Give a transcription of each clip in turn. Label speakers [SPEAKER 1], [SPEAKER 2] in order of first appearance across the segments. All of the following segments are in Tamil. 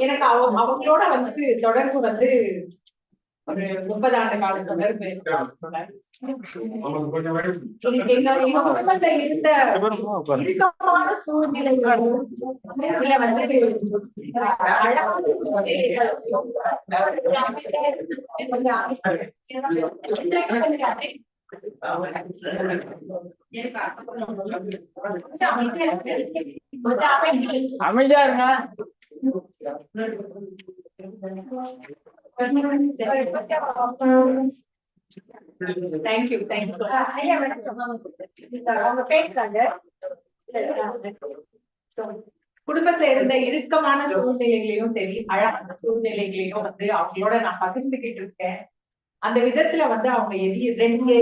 [SPEAKER 1] எனக்கு அவங்க அவங்களோட வந்து தொடர்பு வந்து ஒரு முப்பது ஆண்டு கால தொடர்பு இருந்த இறுக்கமான சூழ்நிலைகள் இதுல வந்து அழகான
[SPEAKER 2] அமைதியா இருங்க
[SPEAKER 1] தேங்க்யூ தேங்க்யூ
[SPEAKER 3] பேசுறாங்க
[SPEAKER 1] குடும்பத்துல இருந்த இறுக்கமான சூழ்நிலைகளையும் சரி அழகான சூழ்நிலைகளையும் வந்து அவங்களோட நான் பகிர்ந்துகிட்டு இருக்கேன். அந்த விதத்துல வந்து அவங்க எது ரெண்டு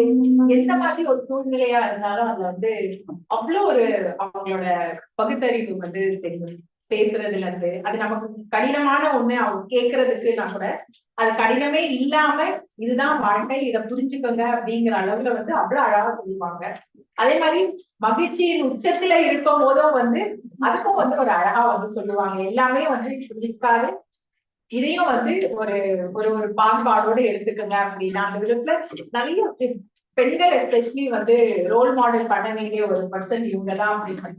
[SPEAKER 1] எந்த மாதிரி ஒரு சூழ்நிலையா இருந்தாலும் அதுல வந்து அவ்வளவு ஒரு அவங்களோட பகுத்தறிவு வந்து தெரியும். பேசுறதுல இருந்து. அது நமக்கு கடினமான ஒண்ணு அவங்க கேக்குறதுக்கு நான் கூட அது கடினமே இல்லாம இதுதான் வாழ்க்கை இதை புரிஞ்சுக்கோங்க அப்படிங்கிற அளவுல வந்து அவ்வளவு அழகா சொல்லுவாங்க. அதே மாதிரி மகிழ்ச்சியின் உச்சத்துல இருக்கும் போதும் வந்து அதுக்கும் வந்து ஒரு அழகா வந்து சொல்லுவாங்க. எல்லாமே வந்து இருக்காது இதையும் வந்து ஒரு ஒரு ஒரு பாகுபாடோட எடுத்துக்கங்க அப்படின்னா அந்த விதத்துல நிறைய பெண்கள் எஸ்பெஷலி வந்து ரோல் மாடல் பண்ண வேண்டிய ஒரு பர்சன் இவங்க தான் அப்படின்னு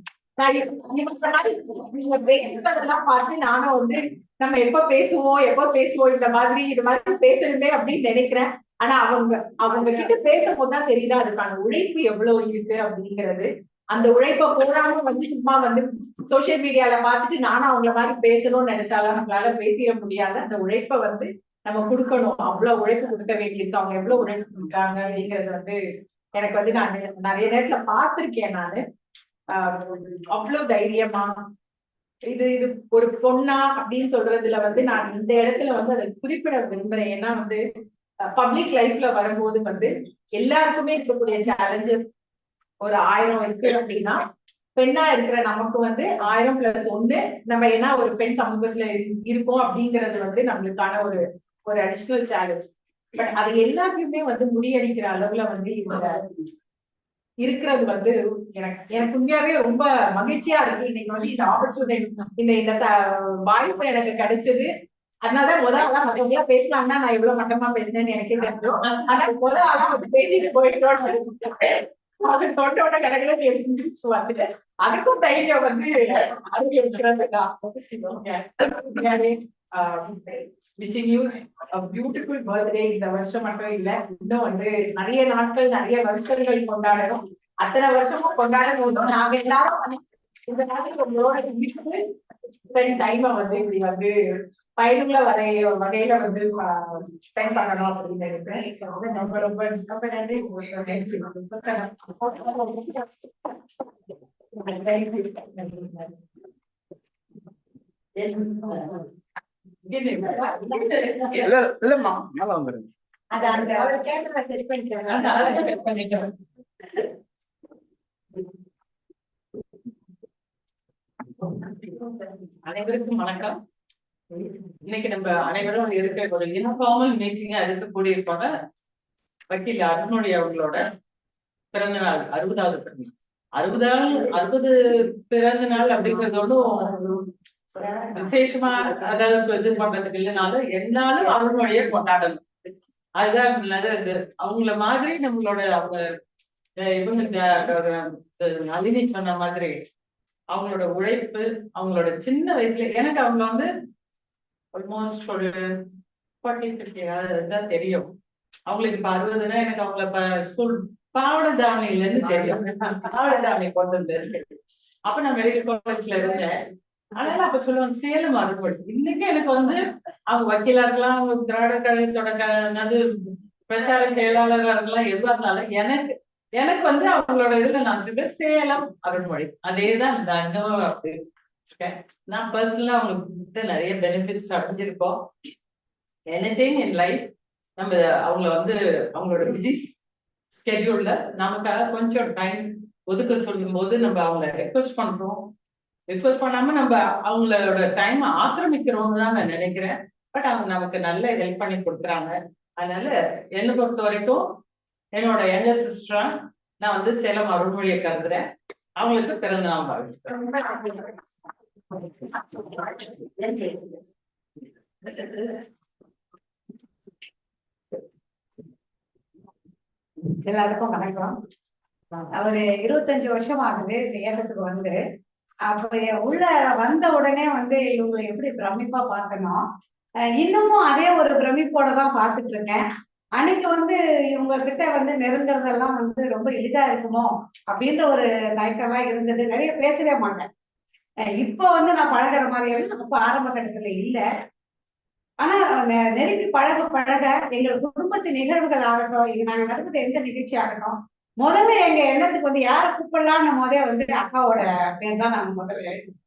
[SPEAKER 1] நீங்க பேசுறதெல்லாம் பார்த்து நானும் வந்து நம்ம எப்ப பேசுவோம் எப்ப பேசுவோம் இந்த மாதிரி இது மாதிரி பேசணுமே அப்படின்னு நினைக்கிறேன். ஆனா அவங்க அவங்க கிட்ட பேசும்போது தான் தெரியுது அதுக்கான உழைப்பு எவ்வளவு இருக்கு அப்படிங்கிறது. அந்த உழைப்ப போடாம வந்து சும்மா வந்து சோசியல் மீடியால பார்த்துட்டு நானும் அவங்கள மாதிரி பேசணும்னு நினைச்சாலும் நம்மளால பேசிட முடியாது. அந்த உழைப்ப வந்து நம்ம கொடுக்கணும். அவ்வளவு உழைப்பு கொடுக்க வேண்டியிருக்கு. அவங்க எவ்வளவு உழைப்பு கொடுக்குறாங்க அப்படிங்கறது வந்து எனக்கு வந்து நான் நிறைய நேரத்துல பார்த்திருக்கேன் நானு. ஆஹ் அவ்வளவு தைரியமா இது இது ஒரு பொண்ணா அப்படின்னு சொல்றதுல வந்து நான் இந்த இடத்துல வந்து அதை குறிப்பிட விரும்புறேன். ஏன்னா வந்து பப்ளிக் லைஃப்ல வரும்போது வந்து எல்லாருக்குமே இருக்கக்கூடிய சேலஞ்சஸ் ஒரு ஆயிரம் இருக்கு அப்படின்னா பெண்ணா இருக்கிற நமக்கு வந்து ஆயிரம் பிளஸ் ஒண்ணு நம்ம ஏன்னா ஒரு பெண் சமூகத்துல இருக்கோம் அப்படிங்கிறது வந்து நம்மளுக்கான ஒரு ஒரு அடிஷ்னல் சேலஞ்ச் பட் அது எல்லாத்தையுமே வந்து முறியடிக்கிற அளவுல வந்து இவங்க இருக்கிறது வந்து எனக்கு எனக்கு உண்மையாவே ரொம்ப மகிழ்ச்சியா இருக்கு. இன்னைக்கு வந்து இந்த ஆப்பர்ச்சுனிட்டி இந்த இந்த வாய்ப்பு எனக்கு கிடைச்சது. அதனாலதான் முதல் ஆளா மத்தவங்க பேசினாங்கன்னா நான் எவ்வளவு மட்டமா பேசினேன்னு எனக்கே தெரியும். ஆனா முதல் ஆளா வந்து பேசிட்டு போயிட்டோம் அது சொன்னோட கடற்கரை எழுந்திரிச்சு வந்துட்டு அதுக்கும் தைரியம் வந்து அது இருக்கிறதுதான் விஷிங் யூ பியூட்டிஃபுல் பர்த்டே இந்த வருஷம் மட்டும் இல்ல இன்னும் வந்து நிறைய நாட்கள் நிறைய வருஷங்கள் கொண்டாடணும். அத்தனை வருஷமும் கொண்டாடணும். நாங்க எல்லாரும் இந்த நாளைக்கு உங்களோட ஸ்பெண்ட் டைமை வந்து இப்படி வந்து பயனுள்ள வரை வகையில வந்து ஸ்பெண்ட் பண்ணணும் அப்படின்னு நினைக்கிறேன் ரொம்ப ரொம்ப ரொம்ப நன்றி.
[SPEAKER 2] இல்ல இல்லம்மா மேல வந்துருங்க.
[SPEAKER 3] அது அந்த அவர் கேட்டதை சரி பண்ணிக்கிறாங்க
[SPEAKER 4] அனைவருக்கும் வணக்கம் இன்னைக்கு நம்ம அனைவரும் இருக்க ஒரு இன்ஃபார்மல் மீட்டிங்கா இருக்கக்கூடிய இருப்பாங்க வக்கீல் அருணுடைய அவங்களோட பிறந்த நாள் அறுபதாவது பிறந்த நாள். அறுபதாவது அறுபது பிறந்த நாள் அப்படிங்கிறதோடும் விசேஷமா அதாவது இது பண்றதுக்கு இல்லைனாலும் என்னாலும் அருண்மொழியை கொண்டாடணும் அதுதான் நல்லது அவங்கள மாதிரி நம்மளோட அவங்க இவங்க நளினி சொன்ன மாதிரி அவங்களோட உழைப்பு அவங்களோட சின்ன வயசுல எனக்கு அவங்க வந்து ஆல்மோஸ்ட் ஒரு ஃபார்ட்டி ஃபிஃப்டி தெரியும். அவங்களுக்கு இப்ப அறுபதுன்னா எனக்கு அவங்கள இப்ப ஸ்கூல் பாவட தாவணியில இருந்து தெரியும். பாவட தாவணி கொண்டு வந்து அப்ப நான் மெடிக்கல் காலேஜ்ல இருந்தேன். அதனால அப்ப சொல்லுவாங்க சேலம் அறுபடி இன்னைக்கு எனக்கு வந்து அவங்க வக்கீலா இருக்கலாம் அவங்க திராவிட கழகத்தோட க- என்னது பிரச்சார செயலாளராக இருக்கலாம் எதுவா இருந்தாலும் எனக்கு எனக்கு வந்து அவங்களோட இதுல நான் வச்சிருக்கேன் சேலம் அருண்மொழி. அதேதான் இந்த அனுபவம் அப்படி இருக்கேன் நான் பர்சனலா அவங்களுக்கு நிறைய பெனிஃபிட்ஸ் அடைஞ்சிருக்கோம். எனிதிங் இன் லைஃப் நம்ம அவங்கள வந்து அவங்களோட பிஸி ஸ்கெடியூல்ல நமக்காக கொஞ்சம் டைம் ஒதுக்க சொல்லும் போது நம்ம அவங்கள ரெக்வஸ்ட் பண்றோம். ரெக்வஸ்ட் பண்ணாம நம்ம அவங்களோட டைம் ஆக்கிரமிக்கிறோம்னு தான் நான் நினைக்கிறேன். பட் அவங்க நமக்கு நல்ல ஹெல்ப் பண்ணி கொடுக்குறாங்க. அதனால என்னை பொறுத்த வரைக்கும் என்னோட யங்கர் சிஸ்டரா
[SPEAKER 5] நான் வந்து சேலம் அருள்மொழியை கருதுறேன் அவங்களுக்கு பிறந்த நாள்
[SPEAKER 6] எல்லாருக்கும் வணக்கம். அவரு இருபத்தஞ்சு வருஷம் ஆகுது இந்த இயக்கத்துக்கு வந்து. அப்ப உள்ள வந்த உடனே வந்து இவங்களை எப்படி பிரமிப்பா பார்த்தனோ இன்னமும் அதே ஒரு பிரமிப்போட தான் பார்த்துட்டு இருக்கேன். அன்னைக்கு வந்து இவங்க கிட்ட வந்து நெருங்குறதெல்லாம் வந்து ரொம்ப எளிதா இருக்குமோ அப்படின்ற ஒரு தயக்கம்லாம் இருந்தது. நிறைய பேசவே மாட்டேன். இப்போ வந்து நான் பழகுற மாதிரி எல்லாம் ஆரம்ப கட்டத்துல இல்லை. ஆனா நெருங்கி பழக பழக எங்கள் குடும்பத்து நிகழ்வுகள் ஆகட்டும் இது நாங்க நடத்துற எந்த நிகழ்ச்சி ஆகட்டும் முதல்ல எங்க எண்ணத்துக்கு வந்து யாரை கூப்பிடலாம்னு போதே வந்து அக்காவோட பேர் தான் நாங்க முதல்ல எழுதுவோம்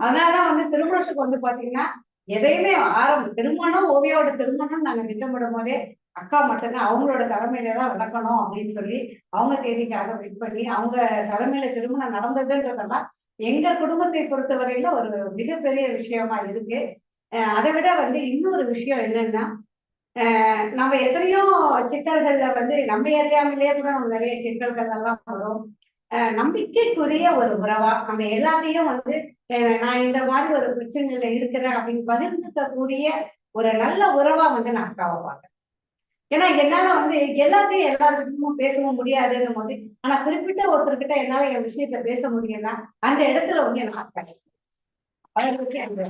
[SPEAKER 6] அதனாலதான் வந்து திருமணத்துக்கு வந்து பாத்தீங்கன்னா எதையுமே ஆரம்பம் திருமணம் ஓவியோட திருமணம் நாங்க திட்டமிடும் போதே அக்கா மட்டும்தான் அவங்களோட தலைமையில தான் நடக்கணும் அப்படின்னு சொல்லி அவங்க தேதிக்காக வெயிட் பண்ணி அவங்க தலைமையில திருமணம் நடந்ததுன்றதெல்லாம் எங்க குடும்பத்தை பொறுத்தவரையில ஒரு மிகப்பெரிய விஷயமா இருக்கு. அதை விட வந்து இன்னொரு விஷயம் என்னன்னா அஹ் நம்ம எத்தனையோ சிக்கல்கள்ல வந்து நம்ம அறியாமலேயே கூட நம்ம நிறைய சிக்கல்கள் எல்லாம் வரும். நம்பிக்கைக்குரிய ஒரு உறவா நம்ம எல்லாத்தையும் வந்து நான் இந்த மாதிரி ஒரு பிரச்சனையில இருக்கிறேன் அப்படின்னு பகிர்ந்துக்க கூடிய ஒரு நல்ல உறவா வந்து நான் அக்காவை பார்க்கறேன். ஏன்னா என்னால வந்து எல்லாத்தையும் எல்லாருக்கிட்டமும் பேசவும் முடியாதுன்னும் போது ஆனா குறிப்பிட்ட ஒருத்தர்கிட்ட என்னால என் விஷயத்த பேச முடியும்னா அந்த இடத்துல வந்து எனக்கு அக்கா அவர்களுக்கு அந்த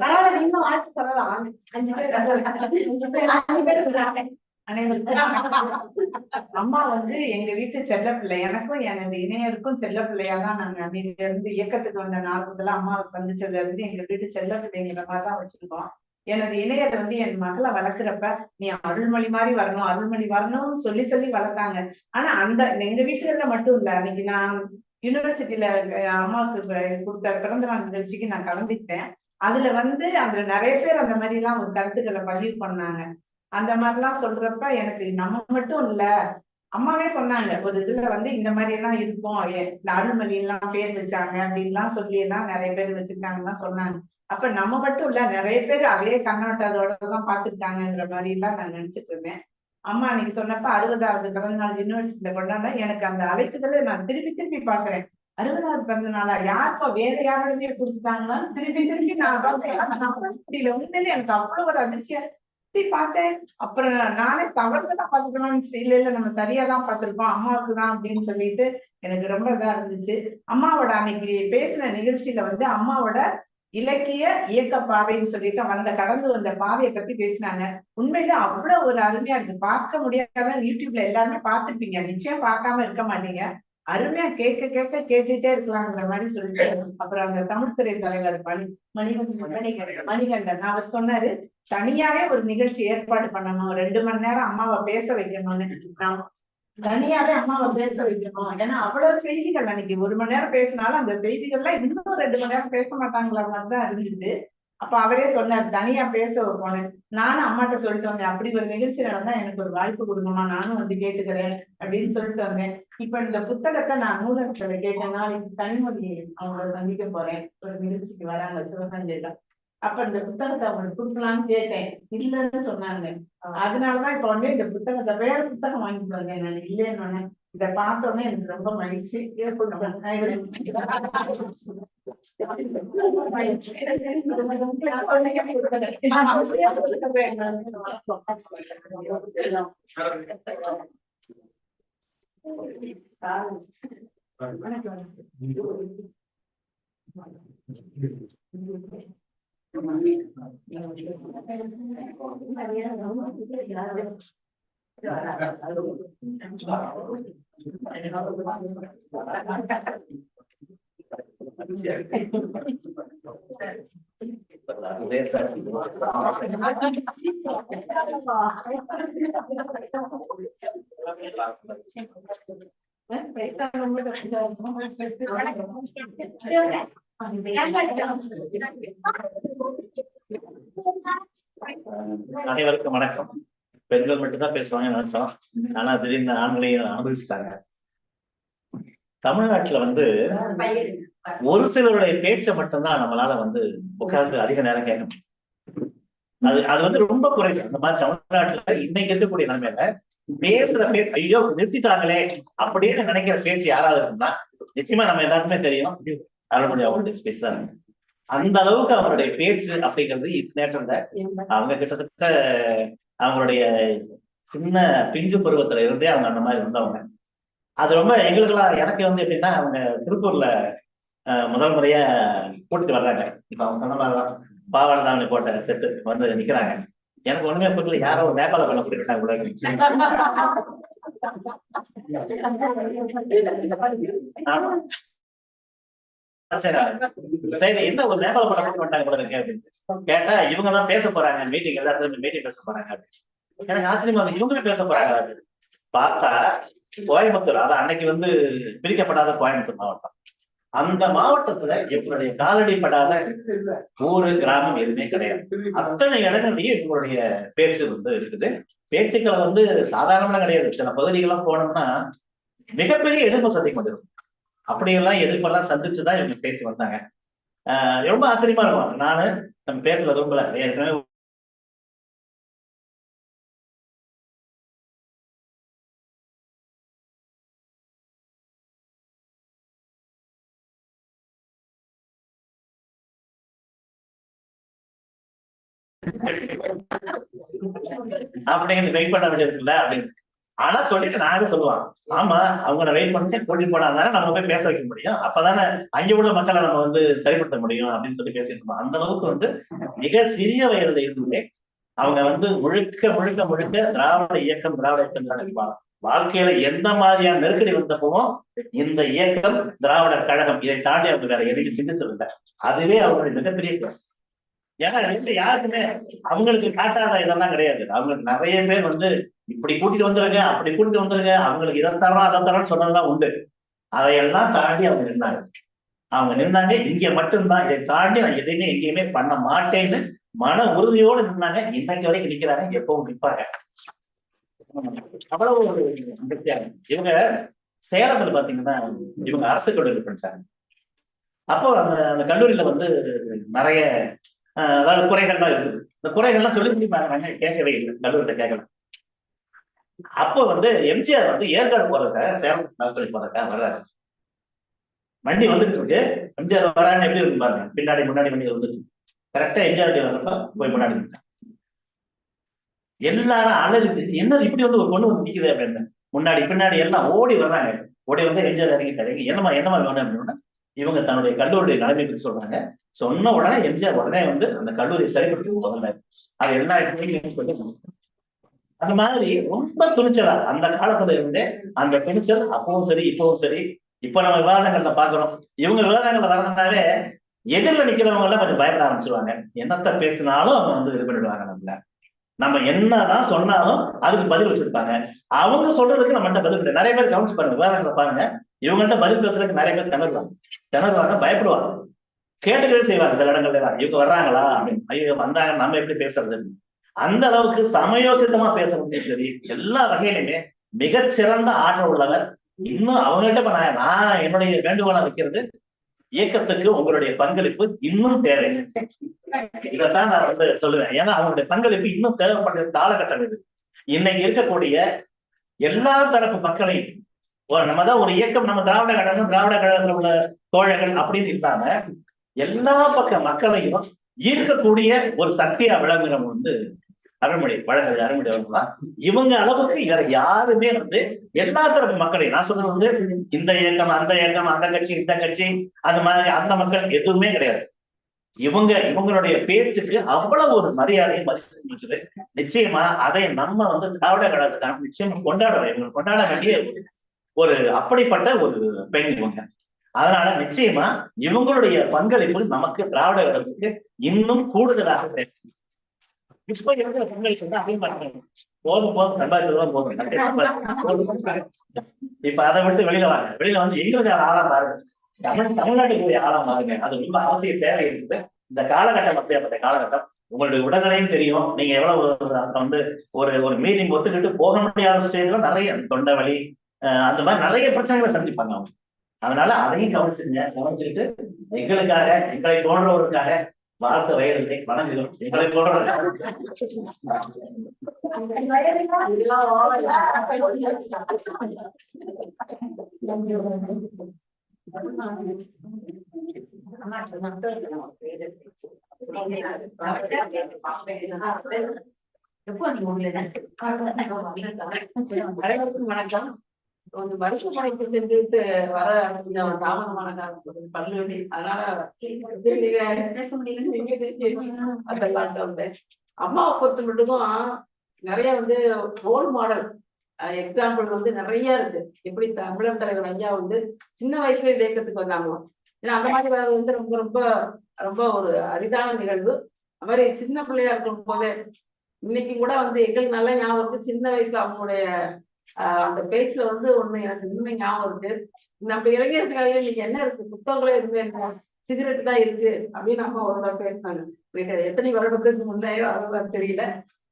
[SPEAKER 6] பரவாயில்ல நீங்களும் வாழ்த்து சொல்லலாம். வாங்க. அஞ்சு பேர் அஞ்சு பேர்
[SPEAKER 1] அம்மா வந்து எங்க வீட்டு செல்ல பிள்ளை. எனக்கும் எனது இணையருக்கும் செல்ல பிள்ளையா தான் நாங்க அன்னையில இருந்து இயக்கத்துக்கு வந்த நாள் முதல்ல அம்மாவை சந்திச்சதுல இருந்து எங்க வீட்டு செல்ல பிள்ளைங்கிற மாதிரி தான் வச்சிருக்கோம். எனது இணையர் வந்து என் மகளை வளர்க்குறப்ப நீ அருள்மொழி மாதிரி வரணும் அருள்மொழி வரணும்னு சொல்லி சொல்லி வளர்த்தாங்க. ஆனா அந்த எங்க வீட்டுல மட்டும் இல்ல. அன்னைக்கு நான் யூனிவர்சிட்டியில அம்மாவுக்கு கொடுத்த பிறந்த நாள் நிகழ்ச்சிக்கு நான் கலந்துக்கிட்டேன். அதுல வந்து அதுல நிறைய பேர் அந்த மாதிரி எல்லாம் ஒரு கருத்துக்களை பதிவு பண்ணாங்க. அந்த மாதிரிலாம் சொல்றப்ப எனக்கு நம்ம மட்டும் இல்ல அம்மாவே சொன்னாங்க ஒரு இதுல வந்து இந்த மாதிரி எல்லாம் இருக்கும் இந்த அருள்மொழி எல்லாம் பேர் வச்சாங்க அப்படின்லாம் சொல்லி எல்லாம் நிறைய பேர் வச்சிருக்காங்கன்னு சொன்னாங்க. அப்ப நம்ம மட்டும் இல்ல நிறைய பேர் அதே கண்ணோட்டத்தோட தான் பாத்துருக்காங்கங்கிற மாதிரி எல்லாம் நான் நினைச்சிட்டு இருந்தேன். அம்மா அன்னைக்கு சொன்னப்ப அறுபதாவது பிறந்த நாள் யூனிவர்சிட்டியில கொண்டாட எனக்கு அந்த அழைப்புதலை நான் திருப்பி திருப்பி பாக்குறேன் அறுபதாவது பிறந்த நாளா யாருக்கோ வேற யாரோடய கொடுத்துட்டாங்களான்னு திருப்பி திருப்பி நான் பார்த்தேன் முடியல உண்மையிலே எனக்கு அவ்வளவு ஒரு அதிர்ச்சியா பார்த்தேன். அப்புறம் நானே தவறுதலா பாத்துக்கணும்னு இல்ல இல்ல நம்ம சரியா தான் பார்த்திருக்கோம். அம்மாவுக்கு தான் அப்படின்னு சொல்லிட்டு எனக்கு ரொம்ப இதா இருந்துச்சு. அம்மாவோட அன்னைக்கு பேசின நிகழ்ச்சியில வந்து அம்மாவோட இலக்கிய இயக்க பாதைன்னு சொல்லிட்டு வந்த கடந்து வந்த பாதையை பத்தி பேசினாங்க. உண்மையில அவ்வளவு ஒரு அருமையா இருக்கு. பார்க்க முடியாத யூடியூப்ல எல்லாருமே பார்த்திருப்பீங்க. நிச்சயம் பார்க்காம இருக்க மாட்டீங்க. அருமையா கேட்க கேட்க கேட்டுட்டே இருக்கலாங்கிற மாதிரி சொல்லிட்டு அப்புறம் அந்த தமிழ் தலைவர் மணி மணிகண்டன் மணிகண்டன் மணிகண்டன். அவர் சொன்னாரு தனியாவே ஒரு நிகழ்ச்சி ஏற்பாடு பண்ணணும். ரெண்டு மணி நேரம் அம்மாவை பேச வைக்கணும்னு. நான் தனியாவே அம்மாவை பேச வைக்கணும். ஏன்னா அவ்வளவு செய்திகள் அன்னைக்கு. ஒரு மணி நேரம் பேசினாலும் அந்த செய்திகள்லாம் இன்னும் ரெண்டு மணி நேரம் பேச மாட்டாங்களா மாதிரி தான் இருந்துச்சு. அப்ப அவரே சொன்னார் தனியா பேச போனேன் நானும் அம்மாட்ட சொல்லிட்டு வந்தேன் அப்படி ஒரு நிகழ்ச்சி நடந்தா எனக்கு ஒரு வாய்ப்பு கொடுங்கம்மா நானும் வந்து கேட்டுக்கிறேன் அப்படின்னு சொல்லிட்டு வந்தேன். இப்ப இந்த புத்தகத்தை நான் நூலகத்துல கேட்டேன் நாளைக்கு கனிமொழி அவங்கள சந்திக்க போறேன். ஒரு நிகழ்ச்சிக்கு வராங்க சிவகங்கையில. அப்ப இந்த புத்தகத்தை அவங்களுக்கு கொடுக்கலாம்னு கேட்டேன். இல்லைன்னு சொன்னாங்க. அதனாலதான் இப்ப வந்து இந்த புத்தகத்தை வேற புத்தகம் வாங்கிட்டு வந்தேன் நான் இல்லைன்னு உடனே இத பார்த்த உடனே எனக்கு ரொம்ப மகிழ்ச்சி
[SPEAKER 7] அனைவருக்கும் வணக்கம் பெண்கள் மட்டும்தான் பேசுவாங்க நினைச்சோம். ஆனா திடீர்னு ஆண்களையும் அனுபவிச்சிட்டாங்க. தமிழ்நாட்டுல வந்து ஒரு சிலருடைய பேச்சை மட்டும்தான் நம்மளால வந்து உட்கார்ந்து அதிக நேரம் கேட்க முடியும். அது அது வந்து ரொம்ப குறைவு. அந்த மாதிரி தமிழ்நாட்டுல இன்னைக்கு இருக்கக்கூடிய நிலைமையில பேசுற பேச்சு ஐயோ நிறுத்திட்டாங்களே அப்படின்னு நினைக்கிற பேச்சு யாராவது இருந்தா நிச்சயமா நம்ம எல்லாருக்குமே தெரியும். அருள்மொழி அவங்களுடைய பேச்சு தான். அந்த அளவுக்கு அவருடைய பேச்சு அப்படிங்கிறது நேற்றம்ல அவங்க கிட்டத்தட்ட அவங்களுடைய சின்ன பிஞ்சு பருவத்துல இருந்தே அவங்க அந்த மாதிரி இருந்தவங்க அது ரொம்ப எங்களுக்கெல்லாம் எனக்கு வந்து எப்படின்னா அவங்க திருப்பூர்ல முதல் முறையா கூட்டிட்டு வர்றாங்க. இப்ப அவங்க சொன்ன மாதிரிதான் பாவாடை தாவணி போட்ட செட்டு வந்து நிக்கிறாங்க. எனக்கு ஒண்ணுமே புரியல யாரோ நேபாள பண்ண புரியுறாங்க கூட. சரி என்ன ஒரு நேபாள படம் பண்ண மாட்டாங்க போல இருக்கு அப்படின்னு. கேட்டா இவங்க தான் பேச போறாங்க மீட்டிங் எல்லாத்தையும் மீட்டிங் பேச போறாங்க அப்படின்னு. எனக்கு ஆச்சரியமா இருந்து இவங்களும் பேச போறாங்க அப்படின்னு. பார்த்தா கோயம்புத்தூர் அதான் அன்னைக்கு வந்து பிரிக்கப்படாத கோயம்புத்தூர் மாவட்டம். அந்த மாவட்டத்துல இவங்களுடைய காலடி படாத ஊரு கிராமம் எதுவுமே கிடையாது. அத்தனை இடங்கள்லயும் இவங்களுடைய பேச்சு வந்து இருக்குது. பேச்சுக்களை வந்து சாதாரணமா கிடையாது. சில பகுதிகள்லாம் போனோம்னா மிகப்பெரிய எதிர்ப்பு சந்திக்க முடியும். அப்படியெல்லாம் எதிர்ப்பெல்லாம் சந்திச்சுதான் இவங்க பேச்சு வந்தாங்க. ஆஹ் ரொம்ப ஆச்சரியமா இருக்கும். நானு நம்ம பேசல விரும்பல ஏற்கனவே அப்படிங்கிறது வெயிட் பண்ண வேண்டியது அப்படின்னு. ஆனா சொல்லிட்டு நானே சொல்லுவான்? ஆமா அவங்கள வெயிட் பண்ணிட்டு கூட்டிட்டு போனாதான நம்ம போய் பேச வைக்க முடியும். அப்பதானே அங்க உள்ள மக்களை நம்ம வந்து சரிப்படுத்த முடியும் அப்படின்னு சொல்லி பேசிட்டு இருப்போம். அந்த அளவுக்கு வந்து மிக சிறிய வயதுல இருந்தே அவங்க வந்து முழுக்க முழுக்க முழுக்க திராவிட இயக்கம் திராவிட இயக்கம் நினைப்பாங்க வாழ்க்கையில எந்த மாதிரியான நெருக்கடி வந்தப்பவும் இந்த இயக்கம் திராவிட கழகம் இதை தாண்டி அவங்க வேற எதையும் சிந்திச்சதில்லை அதுவே அவங்களுடைய மிகப்பெரிய பிளஸ் ஏன்னா ரெண்டு யாருக்குமே அவங்களுக்கு காட்டாத இதெல்லாம் கிடையாது. அவங்களுக்கு நிறைய பேர் வந்து இப்படி கூட்டிட்டு வந்துருங்க அப்படி கூட்டிட்டு வந்துருங்க அவங்களுக்கு இதை தரோம் அதை தரோம்னு சொன்னதெல்லாம் உண்டு. அதையெல்லாம் தாண்டி அவங்க நின்னாங்க. அவங்க நின்னாங்க இங்க மட்டும்தான். இதை தாண்டி நான் எதையுமே எங்கேயுமே பண்ண மாட்டேன்னு மன உறுதியோடு நின்றாங்க இன்னைக்கு வரைக்கும் நிற்கிறாங்க எப்பவும் நிற்பாங்க அவ்வளவு ஒரு இவங்க சேலத்துல பாத்தீங்கன்னா இவங்க அரசு கல்லூரி படிச்சாங்க. அப்போ அந்த அந்த கல்லூரியில வந்து நிறைய அதாவது குறைகள்லாம் இருக்குது. இந்த குறைகள்லாம் சொல்லி சொல்லி நாங்க கேட்கவே இல்லை. கல்லூரியில கேட்கல. அப்போ வந்து எம்ஜிஆர் வந்து ஏற்காடு போறத சேலம் நகரத்துறை போறதுக்காக வர்றாரு. வண்டி வந்துட்டு இருக்கு. எம்ஜிஆர் வராங்க எப்படி இருக்கு பாருங்க. பின்னாடி முன்னாடி வண்டி வந்துட்டு கரெக்டா எம்ஜிஆர் வண்டி வர்றப்ப போய் முன்னாடி எல்லாரும் அலறிது என்னது இப்படி வந்து ஒரு பொண்ணு வந்து நிக்குது? அப்படின்னு. முன்னாடி பின்னாடி எல்லாம் ஓடி வர்றாங்க. ஓடி வந்து எம்ஜிஆர் இறங்கிட்டாரு. என்னமா என்னமா வேணும் அப்படின்னா இவங்க தன்னுடைய கல்லூரியுடைய நிலைமை பத்தி சொல்றாங்க. சொன்ன உடனே எம்ஜிஆர் உடனே வந்து அந்த கல்லூரியை சரிப்படுத்தி முதல்ல அது எல்லா இடத்துலையும் அந்த மாதிரி ரொம்ப துணிச்சலா அந்த காலத்துல இருந்தே அந்த துணிச்சல் அப்பவும் சரி இப்பவும் சரி. இப்ப நம்ம விவாதங்கள்ல பாக்குறோம் இவங்க விவாதங்கள்ல வரதுனாவே எதிரில் நிக்கிறவங்க எல்லாம் கொஞ்சம் பயப்பட ஆரம்பிச்சிருவாங்க. என்னத்த பேசினாலும் அவங்க வந்து இது பண்ணிடுவாங்க நம்மள. நம்ம என்னதான் சொன்னாலும் அதுக்கு பதில் வச்சிருப்பாங்க. அவங்க சொல்றதுக்கு நம்மகிட்ட பதில் கிடையாது. நிறைய பேர் கவனிச்சு பாருங்க விவாதங்களை பாருங்க. இவங்கள்ட்ட பதில் பேசுறதுக்கு நிறைய பேர் திணறுவாங்க. திணறுவாங்க பயப்படுவாங்க. கேட்டுக்கவே செய்வாங்க. சில இடங்கள்ல எல்லாம் இவங்க வர்றாங்களா? அப்படின்னு. ஐயோ வந்தாங்க நம்ம எப்படி பேசுறது? அந்த அளவுக்கு சமயோசிதமா பேசுறது சரி எல்லா வகையிலுமே மிகச்சிறந்த ஆற்றல் உள்ளவர். இன்னும் அவங்கள்ட்ட இப்ப நான் நான் என்னுடைய வேண்டுகோளா வைக்கிறது இயக்கத்துக்கு உங்களுடைய பங்களிப்பு இன்னும் தேவை. இதைத்தான் நான் வந்து சொல்லுவேன். ஏன்னா அவங்களுடைய பங்களிப்பு இன்னும் தேவைப்படுற காலகட்டம் இது. இன்னைக்கு இருக்கக்கூடிய எல்லா தரப்பு மக்களையும் ஒரு நம்ம தான் ஒரு இயக்கம் நம்ம திராவிட கழகம் திராவிட கழகத்துல உள்ள தோழர்கள் அப்படின்னு இல்லாம எல்லா பக்க மக்களையும் ஈர்க்கக்கூடிய ஒரு சக்தியா விளங்குறவங்க வந்து அருள்மொழி வழக்கறிஞர் அருள்மொழி அவர்களா இவங்க அளவுக்கு வேற யாருமே வந்து எல்லா தரப்பு மக்களையும் நான் சொல்றது வந்து இந்த இயக்கம் அந்த இயக்கம் அந்த கட்சி இந்த கட்சி அந்த மாதிரி அந்த மக்கள் எதுவுமே கிடையாது. இவங்க இவங்களுடைய பேச்சுக்கு அவ்வளவு ஒரு மரியாதையும் மதிப்பு இருந்துச்சு நிச்சயமா அதை நம்ம வந்து திராவிட கழகத்துக்கான நிச்சயமா கொண்டாடுறோம் இவங்க கொண்டாட வேண்டிய ஒரு அப்படிப்பட்ட ஒரு பெண் இவங்க. அதனால நிச்சயமா இவங்களுடைய பங்களிப்பு நமக்கு திராவிட கழகத்துக்கு இன்னும் கூடுதலாக தேவை. இப்ப இருக்கிற சொன்னா அதே மாதிரி போதும் போதும் போதும். இப்ப அதை விட்டு வெளியில வாங்க. வெளியில வந்து எங்களுக்கு ஆளா பாருங்க தமிழ் தமிழ்நாட்டுக்குரிய ஆளா மாறுங்க. அது ரொம்ப அவசிய தேவை இருக்குது. இந்த காலகட்டம் அப்படியாப்பட்ட காலகட்டம் உங்களுடைய உடல்நிலையும் தெரியும். நீங்க எவ்வளவு வந்து ஒரு ஒரு மீட்டிங் ஒத்துக்கிட்டு போக முடியாத ஸ்டேஜ்ல நிறைய தொண்டை வலி அந்த மாதிரி நிறைய பிரச்சனைகளை சந்திப்பாங்க அவங்க. அதனால அதையும் கவனிச்சுங்க கவனிச்சுட்டு எங்களுக்காக எங்களை தோன்றவருக்காக வாழ்க்கை வயதில்லை வணங்குகிறோம். எங்களை தோன்றவர் எப்போ நீங்க
[SPEAKER 5] அனைவருக்கும் வணக்கம். கொஞ்சம் மருத்துவமனைக்கு சென்றுட்டு வர கொஞ்சம் தாமதமான காரணம் பல்லு வலி அதனால பேச. அதெல்லாம் வந்தேன் அம்மாவை பொறுத்த மட்டும் நிறைய வந்து ரோல் மாடல் எக்ஸாம்பிள் வந்து நிறைய இருக்கு. எப்படி தமிழன் தலைவர் ஐயா வந்து சின்ன வயசுல இயக்கத்துக்கு வந்தாங்களோ ஏன்னா அந்த மாதிரி வர்றது வந்து ரொம்ப ரொம்ப ரொம்ப ஒரு அரிதான நிகழ்வு. அது மாதிரி சின்ன பிள்ளையா இருக்கும் போதே இன்னைக்கு கூட வந்து எங்களுக்கு நல்ல ஞாபகம் சின்ன வயசுல அவங்களுடைய அந்த பேச்சுல வந்து ஒண்ணு எனக்கு இன்னுமே ஞாபகம் இருக்கு. நம்ம இளைஞர்களே இன்னைக்கு என்ன இருக்கு? புத்தகங்களே எதுவுமே இல்லை சிகரெட் தான் இருக்கு அப்படின்னு நம்ம ஒரு தடவை பேசினாங்க. எத்தனை வருடத்துக்கு முந்தையோ அதுதான் தெரியல.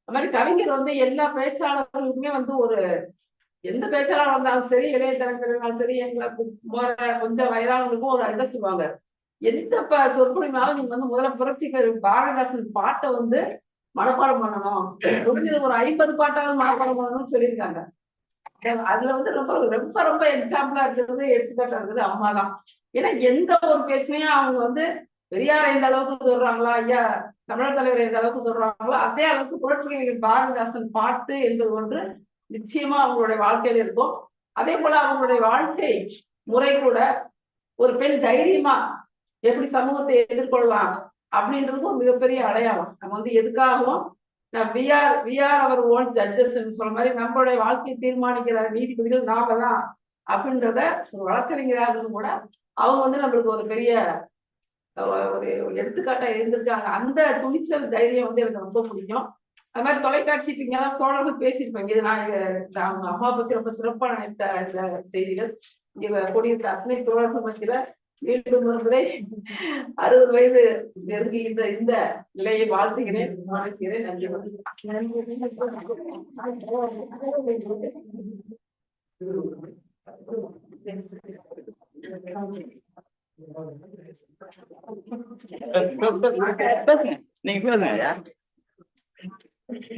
[SPEAKER 5] அது மாதிரி கவிஞர் வந்து எல்லா பேச்சாளர்களுக்குமே வந்து ஒரு எந்த பேச்சாளர் வந்தாலும் சரி இளைய தலைமுறைனாலும் சரி எங்களை கு- கொஞ்சம் வயதானவங்களுக்கும் ஒரு இதை சொல்லுவாங்க. எந்த ப சொற்பொழினாலும் நீங்க வந்து முதல்ல புரட்சிக்கர் பாரதிதாசன் பாட்டை வந்து மனப்பாடம் பண்ணணும். முடிஞ்சது ஒரு ஐம்பது பாட்டாவது மனப்பாடம் பண்ணணும்னு சொல்லியிருக்காங்க. அதுல வந்து ரொம்ப ரொம்ப ரொம்ப எக்ஸாம்பிளா இருக்கிறது எடுத்துக்காட்டா இருக்குது அம்மா தான் ஏன்னா எந்த ஒரு பேச்சையும் அவங்க வந்து பெரியார் எந்த அளவுக்கு சொல்றாங்களா ஐயா தமிழர் தலைவர் எந்த அளவுக்கு சொல்றாங்களோ அதே அளவுக்கு புரட்சி பாரதிதாசன் பாட்டு என்பது ஒன்று நிச்சயமா அவங்களுடைய வாழ்க்கையில இருக்கும். அதே போல அவங்களுடைய வாழ்க்கை முறை கூட ஒரு பெண் தைரியமா எப்படி சமூகத்தை எதிர்கொள்ளலாம் அப்படின்றது ஒரு மிகப்பெரிய அடையாளம். நம்ம வந்து எதுக்காகவும் we are we are our own judges சொல்ற மாதிரி நம்மளுடைய வாழ்க்கையை தீர்மானிக்கிற நீதிபதிகள் நாம தான் அப்படின்றத ஒரு வழக்கறிஞராகவும் கூட அவங்க வந்து நம்மளுக்கு ஒரு பெரிய ஒரு எடுத்துக்காட்டா இருந்திருக்காங்க. அந்த துணிச்சல் தைரியம் வந்து எனக்கு ரொம்ப பிடிக்கும். அது மாதிரி தொலைக்காட்சி இங்கெல்லாம் தோழர்கள் பேசியிருப்பாங்க இது நான் அவங்க அம்மா பத்தி ரொம்ப சிறப்பான இந்த இந்த செய்திகள். இங்க கூடியிருந்த அத்தனை தோழர்கள் மத்தியில மீண்டும் ஒரு முறை அறுபது வயது நெருங்குகின்ற இந்த நிலையை வாழ்த்துகிறேன். வாழ்த்துகிறேன். நன்றி.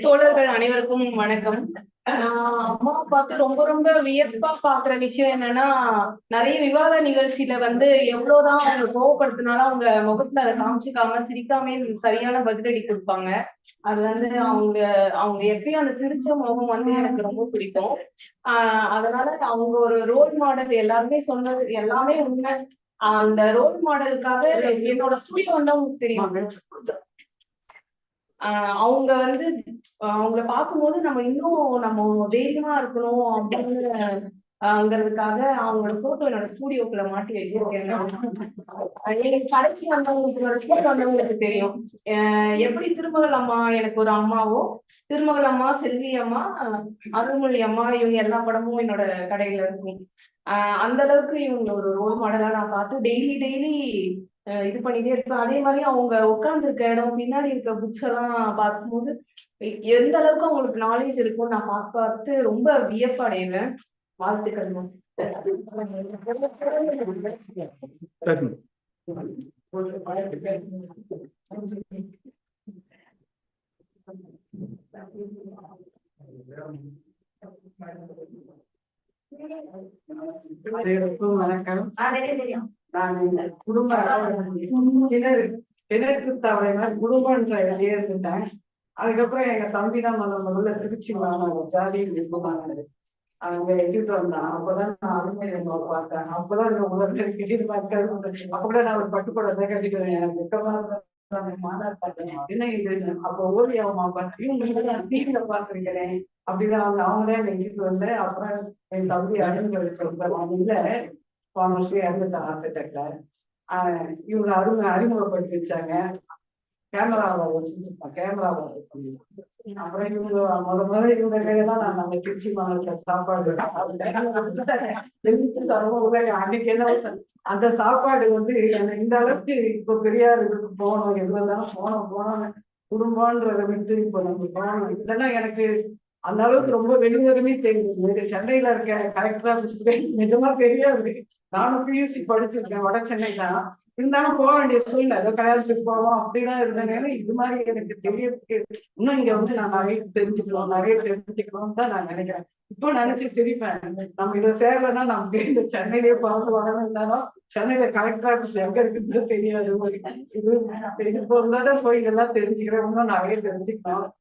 [SPEAKER 8] தோழர்கள் அனைவருக்கும் வணக்கம். நான் அம்மா பார்த்து ரொம்ப ரொம்ப வியப்பா பாக்குற விஷயம் என்னன்னா நிறைய விவாத நிகழ்ச்சியில வந்து எவ்வளவுதான் அவங்க கோவப்படுத்தினாலும் அவங்க முகத்துல அதை காமிச்சிக்காம சிரிக்காம சரியான பதிலடி கொடுப்பாங்க. அது வந்து அவங்க அவங்க எப்பயும் அந்த சிரிச்ச முகம் வந்து எனக்கு ரொம்ப பிடிக்கும். ஆஹ் அதனால அவங்க ஒரு ரோல் மாடல் எல்லாருமே சொன்னது எல்லாமே உண்மை. அந்த ரோல் மாடலுக்காக என்னோட ஸ்டூடியோ வந்து அவங்களுக்கு தெரியும். அவங்க வந்து அவங்கள பார்க்கும்போது நம்ம இன்னும் நம்ம தைரியமா இருக்கணும் அப்படின்னு அவங்களோட போட்டோ என்னோட ஸ்டூடியோக்குள்ள மாட்டி வச்சிருக்கேன் கடைக்கு வந்தவங்களுக்கு என்னோட வந்தவங்களுக்கு தெரியும். எப்படி திருமகள் அம்மா எனக்கு ஒரு அம்மாவோ திருமகள் அம்மா செல்வி அம்மா அருள்மொழி அம்மா இவங்க எல்லா படமும் என்னோட கடையில இருக்கும். ஆஹ் அந்த அளவுக்கு இவங்க ஒரு ரோல் மாடலா நான் பார்த்து டெய்லி டெய்லி இது பண்ணிட்டே இருப்பேன் அதே மாதிரி அவங்க உட்கார்ந்து இருக்க இடம் பின்னாடி இருக்க புக்ஸ் எல்லாம் பார்க்கும்போது எந்த அளவுக்கு அவங்களுக்கு நாலேஜ் இருக்கும் நான் பார்த்து பார்த்து ரொம்ப வியப்படைவேன் வாழ்த்துக்கள்
[SPEAKER 5] அனைவருக்கும் வணக்கம்.
[SPEAKER 6] தெரியும்.
[SPEAKER 5] நான் இந்த குடும்ப கிணறு கிணற்று தவறை மாதிரி குடும்பன்ற இதுலயே இருந்துட்டேன் அதுக்கப்புறம் எங்க தம்பி தான் முதல்ல முதல்ல திருச்சி மாநாடு ஜாதி மாநாடு அங்க எட்டிட்டு வந்தான் அப்பதான் நான் அருமை பார்த்தேன். அப்பதான் இந்த முதல்ல கிட்டிட்டு பார்த்தேன் அப்ப கூட நான் ஒரு பட்டுப்பட தான் கட்டிட்டு வரேன் எனக்கு வெக்கமா பார்த்தேன் என்ன இது அப்ப ஓடி அவன் பார்த்தேன் இவங்க டிவியில அப்படின்னு அவங்க அவங்களே என்னை இட்டுட்டு வந்து அப்புறம் என் தம்பி அறிமுகம் சொல்றாங்க. அவங்க இல்ல போன வருஷம் இறந்துட்டான் ஹார்ட் அட்டாக்ல ஆஹ் இவங்க அருமை அறிமுகப்படுத்தி வச்சாங்க கேமராவை வச்சுருப்பான் கேமராவை அப்புறம் இவங்க முத முத இவங்க கையெல்லாம் நான் அந்த திருச்சி மாநிலத்துல சாப்பாடு சாப்பிட்டேன். எழுந்து சர்வ அன்னைக்கு என்ன அந்த சாப்பாடு வந்து இந்த அளவுக்கு இப்போ பெரியார் இதுக்கு போகணும் எது வந்தாலும் போனோம் போனோம் குடும்பம்ன்றதை விட்டு இப்போ நம்ம போனோம் இல்லைன்னா எனக்கு அந்த அளவுக்கு ரொம்ப வெளிவருமே தெரியுது சென்னையில இருக்க கரெக்டா நிஜமா தெரியாது.
[SPEAKER 9] நானும் பியூசி படிச்சிருக்கேன் வட சென்னை தான் இருந்தாலும் போக வேண்டிய சூழ்நிலை ஏதோ கல்யாணத்துக்கு போவோம் அப்படிலாம் இருந்தனால இது மாதிரி எனக்கு தெரியறதுக்கு இன்னும் இங்க வந்து நான் நிறைய தெரிஞ்சுக்கணும் நிறைய தெரிஞ்சுக்கணும்னு தான் நான் நினைக்கிறேன். இப்போ நினைச்சு சிரிப்பேன். நம்ம இதை சேரலன்னா நமக்கு இந்த சென்னையிலேயே பிறந்து இருந்தாலும் சென்னையில கலெக்டர் ஆஃபீஸ் எங்க இருக்குன்னு தெரியாது. இது இது போய் இதெல்லாம் தெரிஞ்சுக்கிறேன் இன்னும் நிறைய தெரிஞ்சுக்கணும்.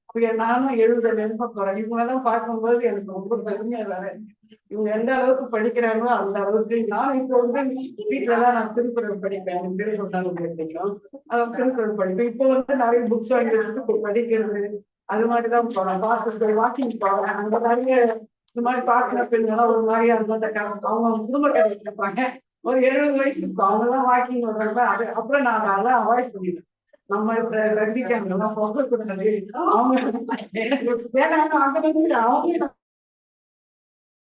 [SPEAKER 9] நானும் எழுத எழுப்ப போறேன். இவங்கெல்லாம் பார்க்கும்போது எனக்கு ரொம்ப பெருமையா வேற இவங்க எந்த அளவுக்கு படிக்கிறாங்களோ அந்த அளவுக்கு நான் இப்போ வந்து வீட்டுலதான் நான் திருக்குறள் படிப்பேன். எனக்கு திருக்குறள் திருக்குறள் படிப்பேன். இப்போ வந்து நிறைய புக்ஸ் வாங்கி வச்சுட்டு படிக்கிறது. அது மாதிரிதான் போறேன். பார்த்து வாக்கிங் போறேன். அந்த நிறைய இந்த மாதிரி பாக்குற பெண்கள்லாம் ஒரு மாதிரியா அந்த க- அவங்க குடும்ப கதை வச்சிருப்பாங்க ஒரு எழுபது வயசு அவங்க எல்லாம் வாக்கிங் வர்றப்ப அது அப்புறம் நான் அதெல்லாம் அவாய்ட் பண்ணிடுவேன் நம்ம இப்ப ரத்திக்காங்கெல்லாம் போக அவங்க ஏன்னா அங்க வந்து அவங்க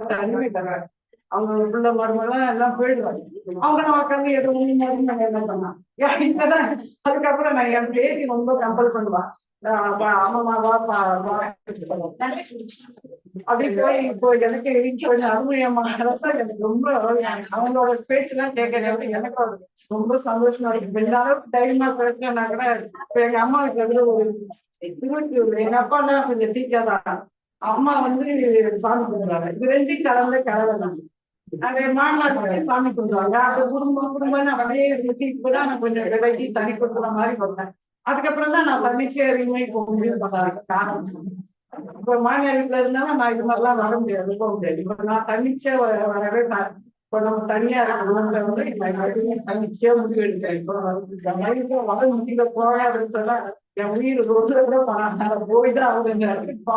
[SPEAKER 9] தனிமை தர்றாங்க அவங்க உள்ள மருமெல்லாம் எல்லாம் போயிடுவாங்க அவங்க நான் உட்காந்து ஏதோ ஒண்ணு மருந்து என்ன பண்ணலாம் இப்பதான் அதுக்கப்புறம் நான் என் பேசி ரொம்ப கம்பல் பண்ணுவா. ஆஹ் வா, அப்படி போய் இப்போ எனக்கு கொஞ்சம் அருமையம்மா எனக்கு ரொம்ப அவங்களோட பேச்சு எல்லாம் கேட்கறது எனக்கு ரொம்ப சந்தோஷமா இருக்கு. இப்ப இந்த அளவுக்கு தைரியமா பேசுனா கூட இப்ப எங்க அம்மாவுக்கு வந்து ஒரு இருபத்தி ஒரு எங்க அப்பா தான் கொஞ்சம் டீச்சர் தான். அம்மா வந்து சாமி கும்பிடுறாங்க. இது ரெண்டும் கலந்த கலவை தான் அதே மாமனார் சாமி கும்பிடுவாங்க. அப்ப குடும்பம் குடும்பம்னு அப்படியே இருந்துச்சு. இப்பதான் நான் கொஞ்சம் விலகி தனி கொடுக்குற மாதிரி வந்தேன். அதுக்கப்புறம் தான் நான் தன்னிச்சையா இப்போ முடிவு பண்ண காரணம். இப்ப மாமியார் வீட்டுல இருந்தாலும் நான் இது மாதிரிலாம் வர முடியாது போக முடியாது. இப்ப நான் தன்னிச்சையா வரவே இப்போ இப்ப நம்ம தனியா இருக்கணும்ல வந்து தன்னிச்சையா முடிவு எடுத்தேன். இப்போ என் வர முடியல போகாதுன்னு சொன்னா என் உயிர் ரொம்ப கூட போனாங்க. போய்தான் அவங்க இந்த இடத்துக்கு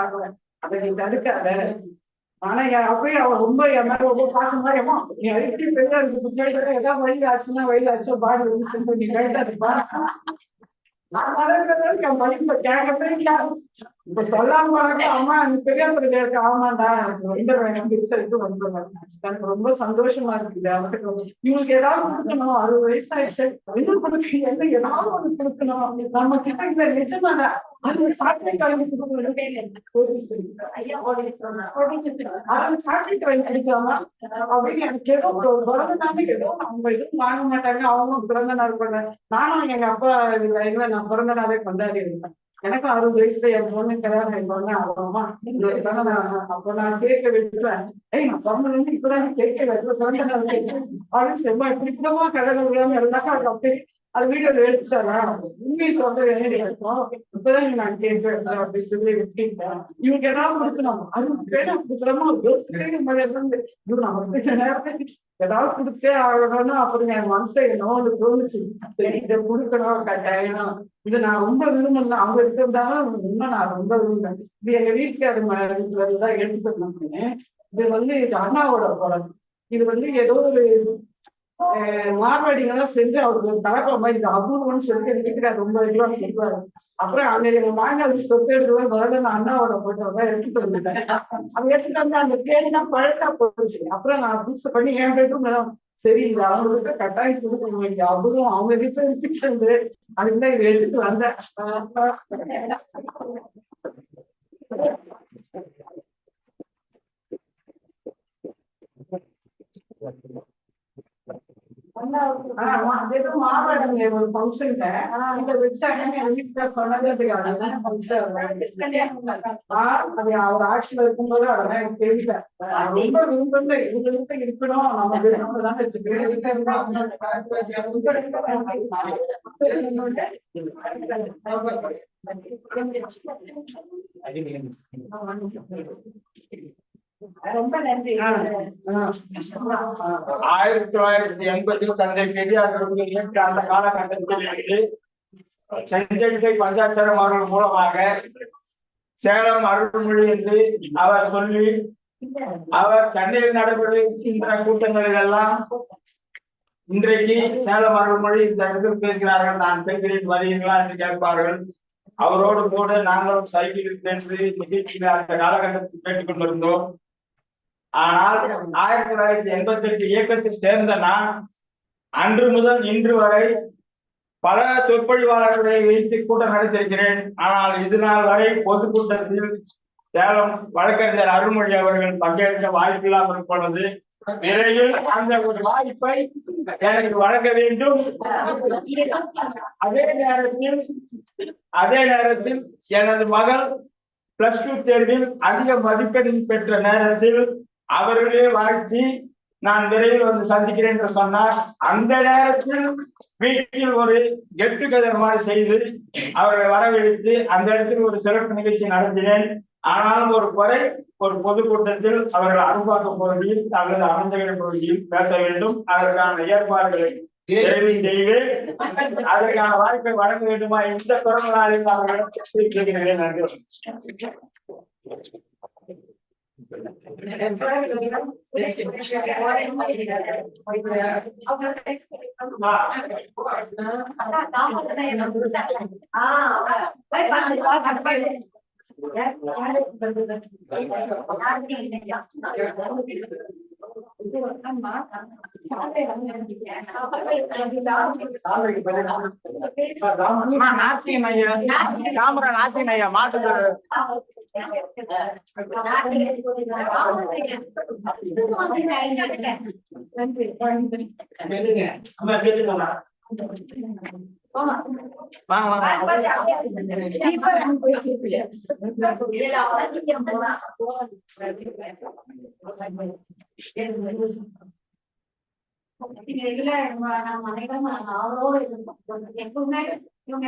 [SPEAKER 9] ஆகுவேன். அதை நீ தடுக்காத. ஆனா அப்பயே அவ ரொம்ப என் மேல ரொம்ப பாசமா மாதிரியமா நீ அடிக்கடி பெரிய இருக்கு பின்னாடி ஏதாவது வழி ஆச்சுன்னா வழி ஆச்சோ பாடி வந்து சென்று நீ கேட்டாருப்பா நான் வளர்க்கறதுக்கு என் படிப்பை கேட்கவே இல்லை. இப்ப சொல்லாம வளர்க்க அம்மா நீ பெரிய பிள்ளை இருக்க ஆமாண்டா எனக்கு இந்த எனக்கு ரிசல்ட் வந்துடும் எனக்கு ரொம்ப சந்தோஷமா இருக்குது அவனுக்கு இவங்களுக்கு ஏதாவது கொடுக்கணும் அறுபது வயசு ஆயிடுச்சு இன்னும் கொடுக்க என்ன ஏதாவது ஒண்ணு கொடுக்கணும் நம்ம கிட்ட இந்த நிஜமாதான் அது சாக்லேட் வாங்கி கொடுக்கணும். அது சாக்லேட் வாங்கி கொடுக்கலாமா? அப்படின்னு எனக்கு ஏதோ ஒரு பிறந்த நாள் ஏதோ அவங்க எதுவும் வாங்க மாட்டாங்க அவங்களும் பிறந்த நாள் பண்ண நானும் எங்க அப்பா இதுல நான் பிறந்த நாளே கொண்டாடி இருந்தேன் எனக்கு அறுபது வயசுல என் பொண்ணு கல்யாணம் என் அவ்வளவுமா அவ்வளோமா அப்போ நான் கேட்க விட்டுறேன் ஏய் நான் பிறந்த நாள் இப்பதான் கேட்க விட்டுறேன் அப்படின்னு செம்ம இப்படி இப்படிமா கல்யாணம் விடாம எல்லாமே அது அப்படியே அது வீடியோல எடுத்துட்டாரா உண்மையை சொல்றது வேண்டிய இருக்கும். இப்பதான் நான் கேட்டேன் அப்படி சொல்லி விட்டுட்டேன் இவங்க ஏதாவது கொடுக்கணும். அது வேணும் கொடுக்குறோமா யோசிக்கவே மாதிரி இருந்து இவரு நமக்கு நேரத்துக்கு ஏதாவது கொடுத்தே ஆகணும்னு அப்புறம் என் மனசை என்னவோ அது தோணுச்சு. சரி இதை கொடுக்கணும் கட்டாயம். இது நான் ரொம்ப விரும்புறேன். அவங்க இருக்கிறதால இன்னும் நான் ரொம்ப விரும்புறேன். இது எங்க வீட்டுக்காரு வீட்டுல எடுத்துக்கணும். இது வந்து இது அண்ணாவோட படம். இது வந்து ஏதோ ஒரு மார்வாடிங்கெல்லாம் செஞ்சு அவருக்கு ஒரு கலப்பம் மாதிரி அபூர்வம்னு சொல்லிட்டு எங்க ரொம்ப இதுவாக சொல்லுவாரு அப்புறம் அந்த எங்க மாங்காய் சொத்து எடுத்து முதல்ல நான் அண்ணாவோட போட்டோ தான் எடுத்துட்டு வந்துட்டேன். அவங்க எடுத்துட்டு வந்து அந்த தேடினா பழசா போச்சு. அப்புறம் நான் புதுசு பண்ணி என் பெட்ரூம் சரி இது அவங்களுக்கு கட்டாயம் கொடுக்கணும். இங்க அவரும் அவங்க வீட்டுல இருந்துட்டு இருந்து அதுதான் இதை எடுத்துட்டு வந்தேன் ஆமா, அது ஏதோ மாறுவாடுங்க ஒரு ஃபங்க்ஷன்ல சொன்னதுக்காக ஃபங்க்ஷன் அது அவர் ஆட்சியில இருக்கும்போது அதெல்லாம் எனக்கு தெரியல. ரொம்ப விரும்பல வீட்டுல இருக்கணும். நம்ம விரும்ப தான்
[SPEAKER 6] ரொம்ப நன்றி
[SPEAKER 3] ஆயிரத்தி தொள்ளாயிரத்தி எண்பதில் தந்தை பெரியார் அந்த காலகட்டத்தில் இருந்து செஞ்செழுத்தை பஞ்சாட்சரம் அவர்கள் மூலமாக சேலம் அருள்மொழி என்று அவர் சொல்லி அவர் சென்னையில் நடைபெறுகின்ற கூட்டங்களில் எல்லாம் இன்றைக்கு சேலம் அருள்மொழி இந்த இடத்தில் பேசுகிறார்கள். நான் பேசுகிறேன் வருகிறீர்களா என்று கேட்பார்கள். அவரோடு கூட நாங்களும் சைக்கிளில் சென்று நிகழ்ச்சியில் அந்த காலகட்டத்தில் கேட்டுக் கொண்டிருந்தோம் ஆனால் ஆயிரத்தி தொள்ளாயிரத்தி எண்பத்தி எட்டு இயக்கத்தில் சேர்ந்த நான் அன்று முதல் இன்று வரை பல சொற்பொழிவாளர்களை வைத்து கூட்டம் நடத்திருக்கிறேன் ஆனால் இது நாள் வரை பொதுக்கூட்டத்தில் சேலம் வழக்கறிஞர் அருள்மொழி அவர்கள் பங்கேற்க வாய்ப்பில்லாமல் இருப்பது. விரைவில் அந்த ஒரு வாய்ப்பை எனக்கு வழங்க வேண்டும். அதே நேரத்தில் அதே நேரத்தில் எனது மகள் பிளஸ் டூ தேர்வில் அதிக மதிப்பெண் பெற்ற நேரத்தில் அவர்களே வாழ்த்தி நான் விரைவில் வந்து சந்திக்கிறேன் என்று சொன்னார். அந்த நேரத்தில் வீட்டில் ஒரு கெட் டுகெதர் மாதிரி செய்து அவர்களை வரவழைத்து அந்த இடத்தில் ஒரு சிறப்பு நிகழ்ச்சி நடத்தினேன். ஆனாலும் ஒரு குறை ஒரு பொதுக்கூட்டத்தில் அவர்கள் அரும்பாக்கம் பகுதியில் அல்லது அமர்ந்தகிற பகுதியில் பேச வேண்டும். அதற்கான ஏற்பாடுகளை செய்வேன். அதற்கான வாய்ப்பை வழங்க வேண்டுமா? இந்த பிறந்த நாளில் அவர்களிடம் கேட்கிறேன் நன்றி அம்மா, நாத்தியன் ஐயா காமரா நாத்தியன் ஐயா மாட்டுறது அம்மா வாங்க வாங்க.
[SPEAKER 6] இதுல நம்ம அனைவரும் எப்பவுமே இவங்க